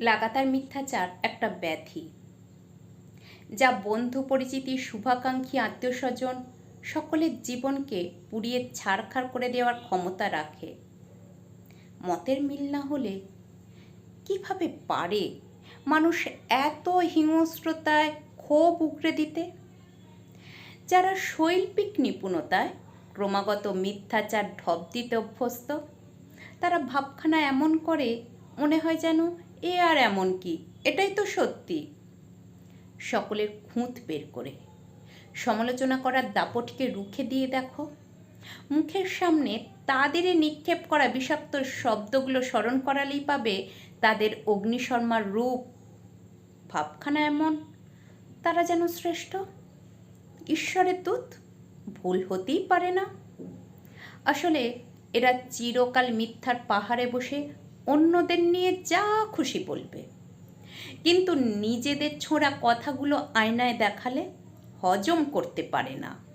লাগাতার মিথ্যাচার, একটা ব্যাধি। যা বন্ধু পরিচিতি, শুভাকাঙ্ক্ষী আত্মীয় স্বজন সকলের জীবনকে পুড়িয়ে ছাড়খাড় করে দেওয়ার ক্ষমতা রাখে। মতের মিল না হলে কীভাবে পারে? মানুষ এত হিংস্রতায় ক্ষোভ উগড়ে দিতে? যারা শৈল্পিক নিপুণতায় ক্রমাগত মিথ্যাচার, ঢপ দিতে অভ্যস্ত, তারা ভাবখানা এমন করে, মনে হয় যেন এ আর এমন কি? এটাই তো সত্যি। সকলের খুঁত বের করে। সমালোচনা করার দাপটকে রুখে দিয়ে দেখো। মুখের সামনে তাদের নিক্ষেপ করা বিষাক্ত শব্দগুলো স্মরণ করালেই পাবে তাদের অগ্নিশর্মার রূপ। ভাবখানা এমন। তারা যেন শ্রেষ্ঠ। ঈশ্বরের দূত ভুল হতেই পারে না। আসলে এরা চিরকাল মিথ্যার পাহাড়ে বসে অন্যদের নিয়ে যা খুশি বলবে। কিন্তু নিজেদের ছোঁড়া কথাগুলো আয়নায় দেখালে হজম করতে পারে না।